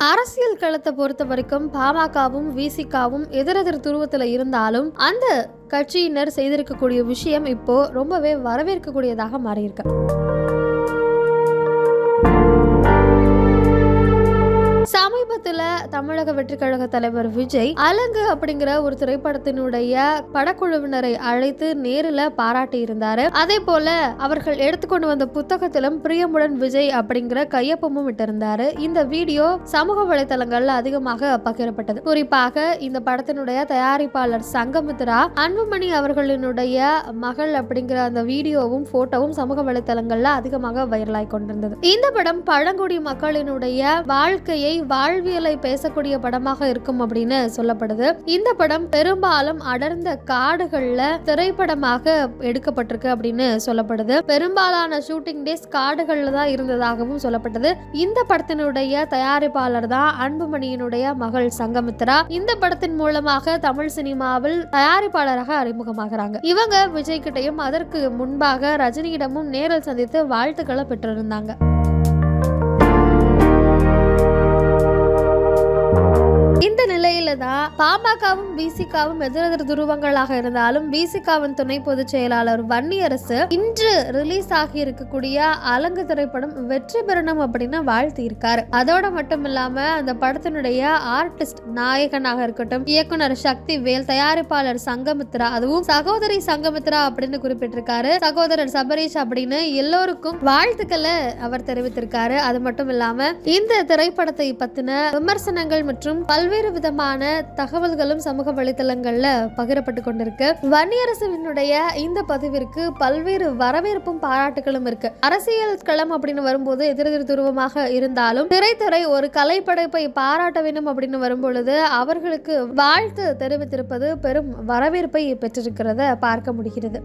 அரசியல் களத்தை பொறுத்த வரைக்கும் பாமகவும் விசிகாவும் எதிரெதிர் துருவத்தில் இருந்தாலும் அந்த கட்சியினர் செய்திருக்கக்கூடிய விஷயம் இப்போ ரொம்பவே வரவேற்கக்கூடியதாக மாறியிருக்கு. தமிழக வெற்றிக்கழக தலைவர் விஜய் அலங்கு அப்படிங்கிற ஒரு திரைப்படத்தினுடைய படக்குழுவினரை அழைத்து நேரில் பாராட்டி இருந்தாரு. அதே போல அவர்கள் எடுத்துக்கொண்டு வந்த புத்தகத்திலும் பிரியமுடன் விஜய் அப்படிங்கிற கையொப்பமும் இட்டிருந்தாரு. இந்த வீடியோ சமூக வலைதளங்கள்ல அதிகமாக பகிரப்பட்டது. குறிப்பாக இந்த படத்தினுடைய தயாரிப்பாளர் சங்கமித்ரா அன்புமணி அவர்களினுடைய மகள் அப்படிங்கிற அந்த வீடியோவும் போட்டோவும் சமூக வலைதளங்கள்ல அதிகமாக வைரலாகி கொண்டிருந்தது. இந்த படம் பழங்குடி மக்களினுடைய வாழ்க்கையை வாழ்வியலை பேசக்கூடிய படமாக இருக்கும் அப்படின்னு சொல்லப்படுது. இந்த படம் பெரும்பாலும் அடர்ந்த காடுகள்ல திரைப்படமாக எடுக்கப்பட்டிருக்கு அப்படின்னு சொல்லப்படுது. பெரும்பாலான ஷூட்டிங் டேஸ் காடுகள்ல தான் இருந்ததாகவும் சொல்லப்பட்டது. இந்த படத்தினுடைய தயாரிப்பாளர் தான் அன்புமணியினுடைய மகள் சங்கமித்ரா. இந்த படத்தின் மூலமாக தமிழ் சினிமாவில் தயாரிப்பாளராக அறிமுகமாகிறாங்க. இவங்க விஜய் கிட்டையும் அதற்கு முன்பாக ரஜினியிடமும் நேரில் சந்தித்து வாழ்த்துக்களை பெற்றிருந்தாங்க. இந்த நிலையில தான் பாமகவும் பிசிகாவும் எதிரெதிர் துருவங்களாக இருந்தாலும் பிசிகாவின் துணை பொதுச் செயலாளர் வன்னியரசு இன்று ரிலீஸ் ஆகி இருக்கக்கூடிய அலங்கு திரைப்படம் வெற்றி பெறணும் அப்படின்னு வாழ்த்தி இருக்காரு அதோட மட்டும் இல்லாம அந்த படத்தினுடைய ஆர்டிஸ்ட் நாயகனாக இருக்கட்டும் இயக்குனர் சக்தி வேல் தயாரிப்பாளர் சங்கமித்ரா அதுவும் சகோதரி சங்கமித்ரா அப்படின்னு குறிப்பிட்டிருக்காரு. சகோதரர் சபரீஷ் அப்படின்னு எல்லோருக்கும் வாழ்த்துக்களை அவர் தெரிவித்திருக்காரு. அது மட்டும் இல்லாம இந்த திரைப்படத்தை பத்தின விமர்சனங்கள் மற்றும் பல்வேறு விதமான தகவல்களும் சமூக வலைதளங்களில் பகிரப்பட்டு கொண்டிருக்கு. வன்னியரசுவினுடைய இந்த பதிவிற்கு பல்வேறு வரவேற்பும் பாராட்டுகளும் இருக்கு. அரசியல் களம் அப்படின்னு வரும்போது எதிரெதிர் துருவமாக இருந்தாலும் திரைத்துறை ஒரு கலைப்படைப்பை பாராட்ட வேண்டும் அப்படின்னு வரும்பொழுது அவர்களுக்கு வாழ்த்து தெரிவித்திருப்பது பெரும் வரவேற்பை பெற்றிருக்கிறத பார்க்க முடிகிறது.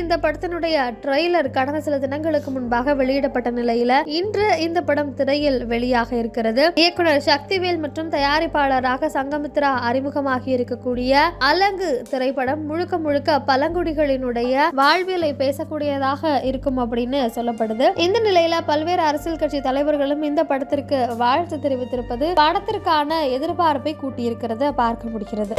இந்த படத்தினுடைய ட்ரெய்லர் கடந்த சில தினங்களுக்கு முன்பாக வெளியிடப்பட்ட நிலையில இன்று இந்த படம் திரையில் வெளியாக இருக்கிறது. இயக்குனர் சக்திவேல் மற்றும் தயாரிப்பாளராக சங்கமித்ரா அறிமுகமாகி இருக்கக்கூடிய அலங்கு திரைப்படம் முழுக்க முழுக்க பழங்குடிகளினுடைய வாழ்வியலை பேசக்கூடியதாக இருக்கும் அப்படின்னு சொல்லப்படுது. இந்த நிலையில பல்வேறு அரசியல் கட்சி தலைவர்களும் இந்த படத்திற்கு வாழ்த்து தெரிவித்திருப்பது படத்திற்கான எதிர்பார்ப்பை கூட்டியிருக்கிறது பார்க்க முடிகிறது.